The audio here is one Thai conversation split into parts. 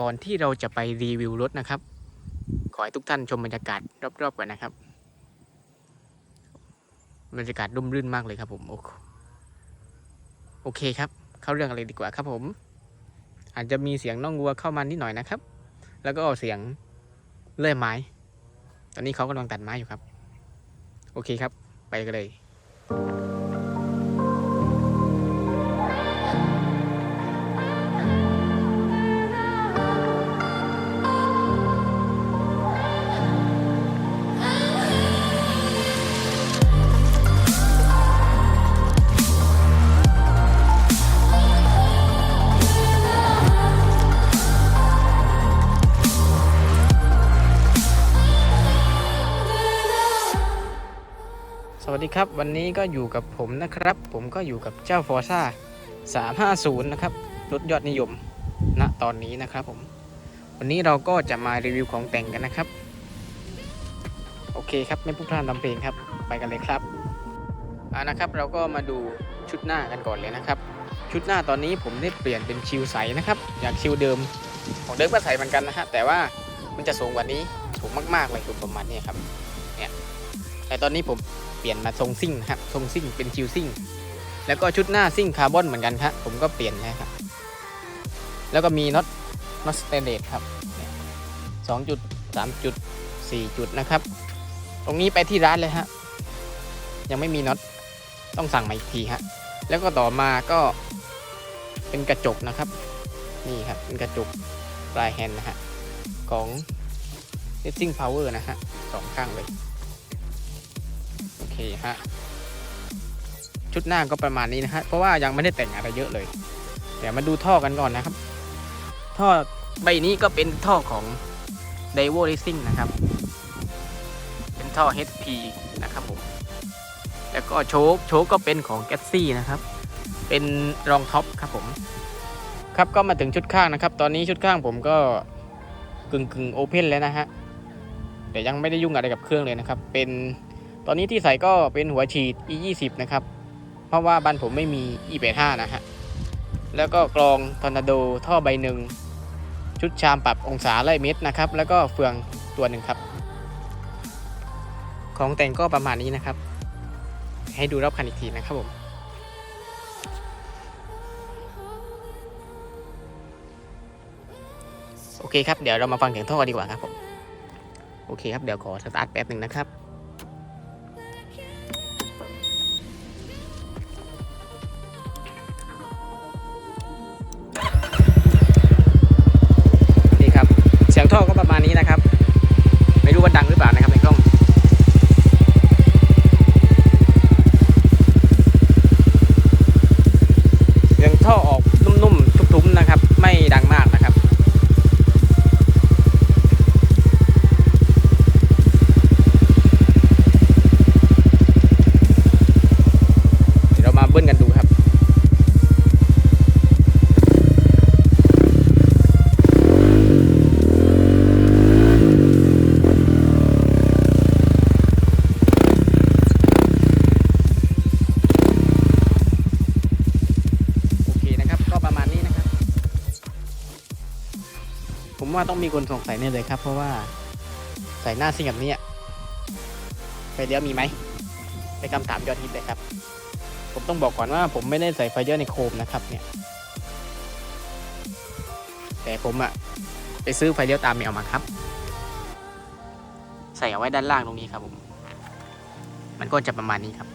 ก่อนที่เราจะไปรีวิวรถนะครับ ขอให้ทุกท่านชมบรรยากาศรอบๆก่อนนะครับ บรรยากาศร่มรื่นมากเลยครับผมโอเคโอเคครับ เข้าเรื่องอะไรดีกว่าครับผม อาจจะมีเสียงน้องวัวเข้ามานิดหน่อยนะครับ แล้วก็เสียงเลื่อยไม้ ตอนนี้เขากำลังตัดไม้อยู่ครับ โอเคครับ ไปกันเลย สวัสดีครับ วันนี้ก็อยู่กับผมนะครับ ผมก็อยู่กับเจ้าฟอร์ซ่า350 นะครับ รถยอดนิยมณตอนนี้นะครับผม วันนี้เราก็จะมารีวิวของแต่งกันนะครับ โอเคครับ ไม่พูดพลาดทำเพลงครับ ไปกันเลยครับอ่านะครับ เราก็มาดูชุดหน้ากันก่อนเลยนะครับ ชุดหน้าตอนนี้ผมได้เปลี่ยนเป็นชิวใสนะครับ จากชิวเดิม ของเดิมก็ใสเหมือนกันนะฮะแต่ว่ามันจะสูงกว่านี้สูงมากๆเลยสูงประมาณนี้ครับเนี่ยแต่ตอนนี้ผม ปลี่ยนมาทรงซิ่งครับทรงซิ่งเป็นชิวซิ่ง แล้วก็ชุดหน้าซิ่งคาร์บอนเหมือนกันครับผมก็เปลี่ยนนะครับ แล้วก็มีน็อตน็อตสเตนเลสครับสองจุดสามจุดสี่จุดนะครับ ตรงนี้ไปที่ร้านเลยฮะยังไม่มีน็อตต้องสั่งมาอีกทีฮะแล้วก็ต่อมาก็เป็นกระจกนะครับ นี่ครับเป็นกระจกปลายแฮนด์นะฮะของ Racing Power นะฮะสองข้างเลย เคฮะ ชุดหน้าก็ประมาณนี้นะฮะ เพราะว่ายังไม่ได้แต่งอะไรเยอะเลย เดี๋ยวมาดูท่อกันก่อนนะครับ ท่อใบนี้ก็เป็นท่อของ d a i w o Racing นะครับ เป็นท่อ HP นะครับผม แล้วก็โชคโชคก็เป็นของ g a t s y นะครับ เป็นรองท็อปครับผม ครับก็มาถึงชุดข้างนะครับ ตอนนี้ชุดข้างผมก็กึ่งกึ่งโอเพนแล้วนะฮะ แต่ยังไม่ได้ยุ่งอะไรกับเครื่องเลยนะครับ เป็น ตอนนี้ที่ใส่ก็เป็นหัวฉีด e 2 0นะครับ เพราะว่าบ้านผมไม่มี e 8 5นะฮะ แล้วก็กรองทอร์นาโดท่อใบหนึ่ง ชุดชามปรับองศาไล่เมตรนะครับ แล้วก็เฟืองตัวหนึ่งครับ ของแต่งก็ประมาณนี้นะครับ ให้ดูรอบคันอีกทีนะครับผมโอเคครับ เดี๋ยวเรามาฟังเสียงท่อกันดีกว่าครับผม โอเคครับ เดี๋ยวขอสตาร์ทแป๊บหนึ่งนะครับ ท่ออ ผมว่าต้องมีคนสงสัยแน่เลยครับ เพราะว่าใส่หน้าซิ่งแบบนี้ไฟเลี้ยวมีไหมเป็นคำถามยอดฮิตเลยครับ ผมต้องบอกก่อนว่าผมไม่ได้ใส่ไฟเลี้ยวในโคมนะครับเนี่ย แต่ผมอะไปซื้อไฟเลี้ยวตามแมวมาครับ ใส่เอาไว้ด้านล่างตรงนี้ครับผม มันก็จะประมาณนี้ครับ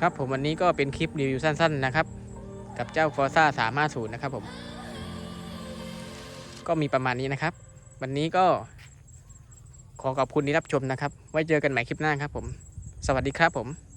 ครับผมวันนี้ก็เป็นคลิปรีวิวสั้น ๆ นะครับ กับเจ้า Forza 350นะครับผม ก็มีประมาณนี้นะครับ วันนี้ก็ขอขอบคุณที่รับชมนะครับ ไว้เจอกันใหม่คลิปหน้าครับผม สวัสดีครับผม